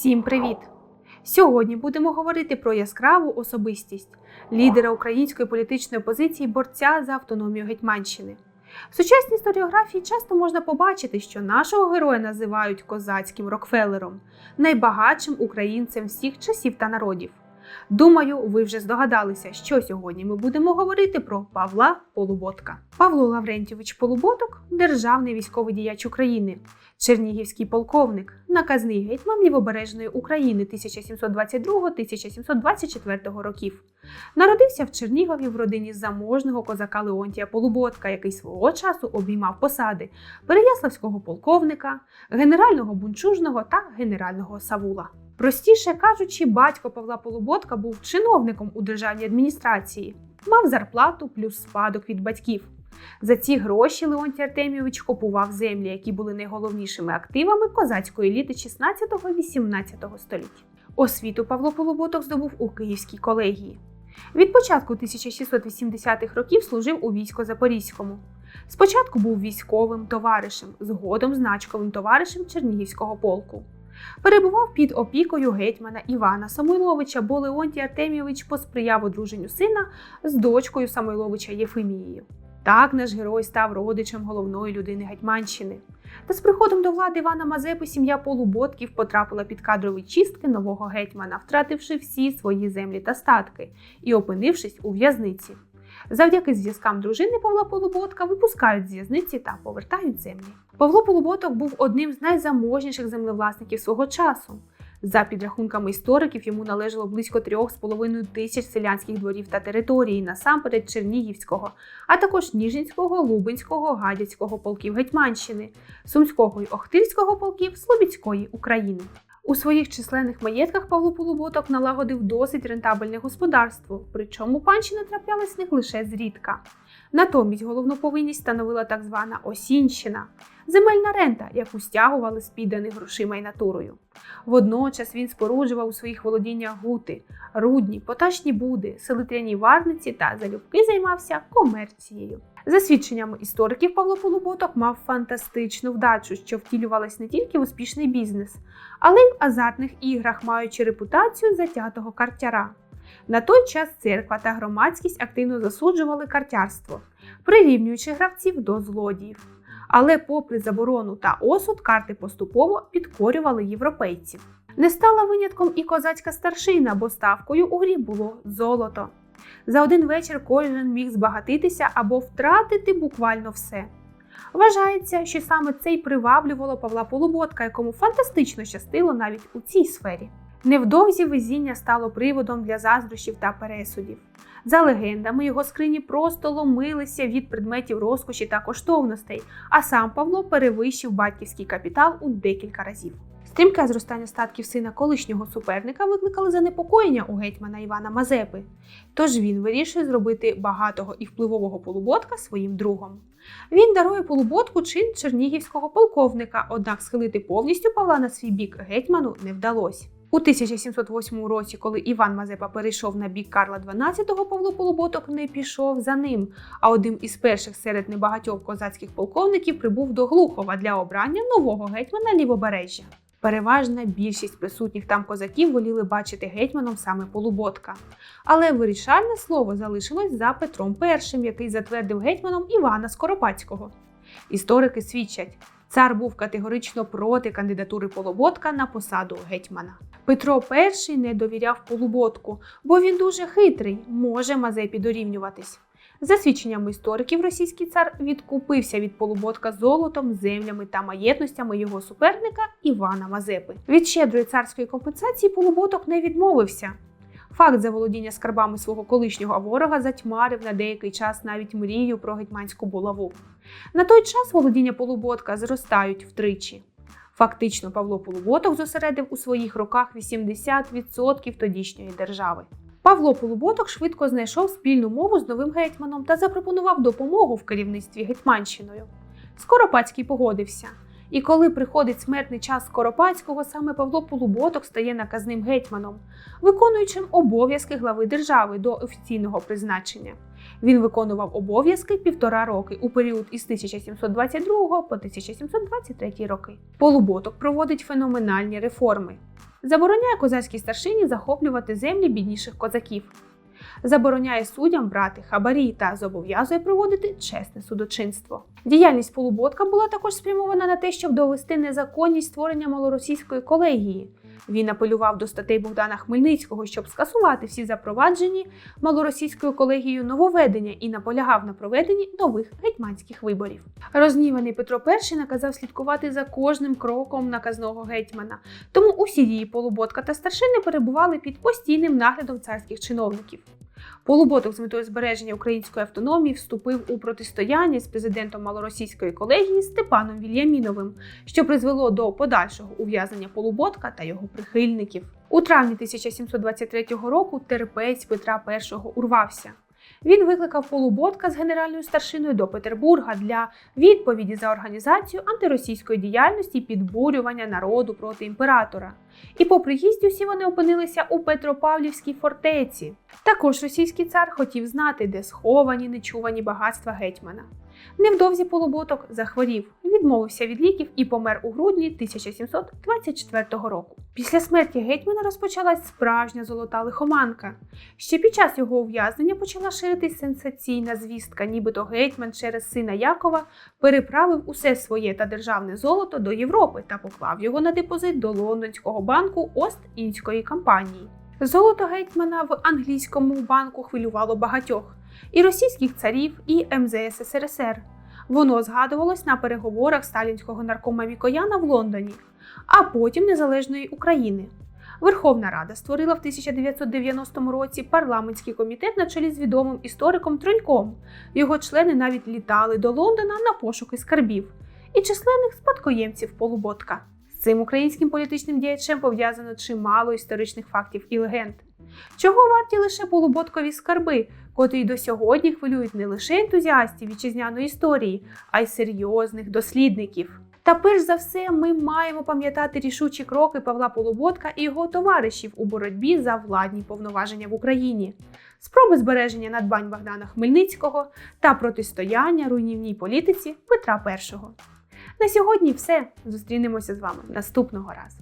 Всім привіт! Сьогодні будемо говорити про яскраву особистість лідера української політичної опозиції борця за автономію Гетьманщини. В сучасній історіографії часто можна побачити, що нашого героя називають козацьким Рокфеллером, найбагатшим українцем всіх часів та народів. Думаю, ви вже здогадалися, що сьогодні ми будемо говорити про Павла Полуботка. Павло Лаврентьович Полуботок державний військовий діяч України, чернігівський полковник, наказний гетьман Лівобережної України 1722-1724 років. Народився в Чернігові в родині заможного козака Леонтія Полуботка, який свого часу обіймав посади Переяславського полковника, генерального бунчужного та генерального Савула. Простіше кажучи, батько Павла Полуботка був чиновником у державній адміністрації, мав зарплату плюс спадок від батьків. За ці гроші Леонтій Артемійович купував землі, які були найголовнішими активами козацької еліти 16-18 століть. Освіту Павло Полуботок здобув у Київській колегії. Від початку 1680-х років служив у військо Запорізькому. Спочатку був військовим товаришем, згодом значковим товаришем Чернігівського полку. Перебував під опікою гетьмана Івана Самойловича, бо Леонтій Артемійович посприяв одруженню сина з дочкою Самойловича Єфимією. Так наш герой став родичем головної людини Гетьманщини. Та з приходом до влади Івана Мазепи сім'я Полуботків потрапила під кадрові чистки нового гетьмана, втративши всі свої землі та статки і опинившись у в'язниці. Завдяки зв'язкам дружини Павла Полуботка випускають з та повертають землі. Павло Полуботок був одним з найзаможніших землевласників свого часу. За підрахунками істориків, йому належало близько 3,5 тисяч селянських дворів та територій, насамперед Чернігівського, а також Ніжинського, Лубенського, Гадяцького полків Гетьманщини, Сумського й Охтирського полків Слобідської України. У своїх численних маєтках Павло Полуботок налагодив досить рентабельне господарство, причому панщина траплялась них лише зрідка. Натомість головну повинність становила так звана осінщина земельна рента, яку стягували з підданих грошима й натурою. Водночас він споруджував у своїх володіннях гути, рудні, поташні буди, селитряні варниці та залюбки займався комерцією. За свідченнями істориків, Павло Полуботок мав фантастичну вдачу, що втілювалась не тільки в успішний бізнес, але й в азартних іграх, маючи репутацію затятого картяра. На той час церква та громадськість активно засуджували картярство, прирівнюючи гравців до злодіїв. Але, попри заборону та осуд, карти поступово підкорювали європейців. Не стала винятком і козацька старшина, бо ставкою у грі було золото. За один вечір кожен міг збагатитися або втратити буквально все. Вважається, що саме це й приваблювало Павла Полуботка, якому фантастично щастило навіть у цій сфері. Невдовзі везіння стало приводом для заздрощів та пересудів. За легендами, його скрині просто ломилися від предметів розкоші та коштовностей, а сам Павло перевищив батьківський капітал у декілька разів. Стрімке зростання статків сина колишнього суперника викликали занепокоєння у гетьмана Івана Мазепи. Тож він вирішує зробити багатого і впливового полуботка своїм другом. Він дарує полуботку чин чернігівського полковника, однак схилити повністю Павла на свій бік гетьману не вдалося. У 1708 році, коли Іван Мазепа перейшов на бік Карла XII, Павло Полуботок не пішов за ним, а одним із перших серед небагатьох козацьких полковників прибув до Глухова для обрання нового гетьмана Лівобережжя. Переважна більшість присутніх там козаків воліли бачити гетьманом саме Полуботка. Але вирішальне слово залишилось за Петром І, який затвердив гетьманом Івана Скоропадського. Історики свідчать, цар був категорично проти кандидатури Полуботка на посаду гетьмана. Петро І не довіряв Полуботку, бо він дуже хитрий, може Мазепі дорівнюватись. За свідченнями істориків, російський цар відкупився від Полуботка золотом, землями та маєтностями його суперника Івана Мазепи. Від щедрої царської компенсації Полуботок не відмовився. Факт заволодіння скарбами свого колишнього ворога затьмарив на деякий час навіть мрію про гетьманську булаву. На той час володіння Полуботка зростають втричі. Фактично, Павло Полуботок зосередив у своїх руках 80% тодішньої держави. Павло Полуботок швидко знайшов спільну мову з новим гетьманом та запропонував допомогу в керівництві Гетьманщиною. Скоропадський погодився. І коли приходить смертний час Скоропадського, саме Павло Полуботок стає наказним гетьманом, виконуючим обов'язки глави держави до офіційного призначення. Він виконував обов'язки півтора роки у період із 1722 по 1723 роки. Полуботок проводить феноменальні реформи. Забороняє козацькій старшині захоплювати землі бідніших козаків. Забороняє суддям брати хабарі та зобов'язує проводити чесне судочинство. Діяльність полуботка була також спрямована на те, щоб довести незаконність створення малоросійської колегії. Він апелював до статей Богдана Хмельницького, щоб скасувати всі запроваджені малоросійською колегією нововведення і наполягав на проведенні нових гетьманських виборів. Розніваний Петро І наказав слідкувати за кожним кроком наказного гетьмана, тому усі дії полуботка та старшини перебували під постійним наглядом царських чиновників. Полуботок з метою збереження української автономії вступив у протистояння з президентом малоросійської колегії Степаном Вільяміновим, що призвело до подальшого ув'язнення полуботка та його прихильників. У травні 1723 року терпець Петра І урвався. Він викликав полуботка з генеральною старшиною до Петербурга для відповіді за організацію антиросійської діяльності підбурювання народу проти імператора. І по приїзді всі вони опинилися у Петропавлівській фортеці. Також російський цар хотів знати, де сховані нечувані багатства гетьмана. Невдовзі полуботок захворів, відмовився від ліків і помер у грудні 1724 року. Після смерті гетьмана розпочалась справжня золота лихоманка. Ще під час його ув'язнення почала ширитись сенсаційна звістка, нібито гетьман через сина Якова переправив усе своє та державне золото до Європи та поклав його на депозит до лондонського банку Ост-Індської компанії. Золото гетьмана в англійському банку хвилювало багатьох і російських царів, і МЗС СРСР. Воно згадувалось на переговорах сталінського наркома Мікояна в Лондоні, а потім Незалежної України. Верховна Рада створила в 1990 році парламентський комітет на чолі з відомим істориком Троньком. Його члени навіть літали до Лондона на пошуки скарбів і численних спадкоємців полуботка. Цим українським політичним діячем пов'язано чимало історичних фактів і легенд. Чого варті лише полуботкові скарби, котрі до сьогодні хвилюють не лише ентузіастів вітчизняної історії, а й серйозних дослідників. Та перш за все, ми маємо пам'ятати рішучі кроки Павла Полуботка і його товаришів у боротьбі за владні повноваження в Україні, спроби збереження надбань Богдана Хмельницького та протистояння руйнівній політиці Петра І. На сьогодні все. Зустрінемося з вами наступного разу.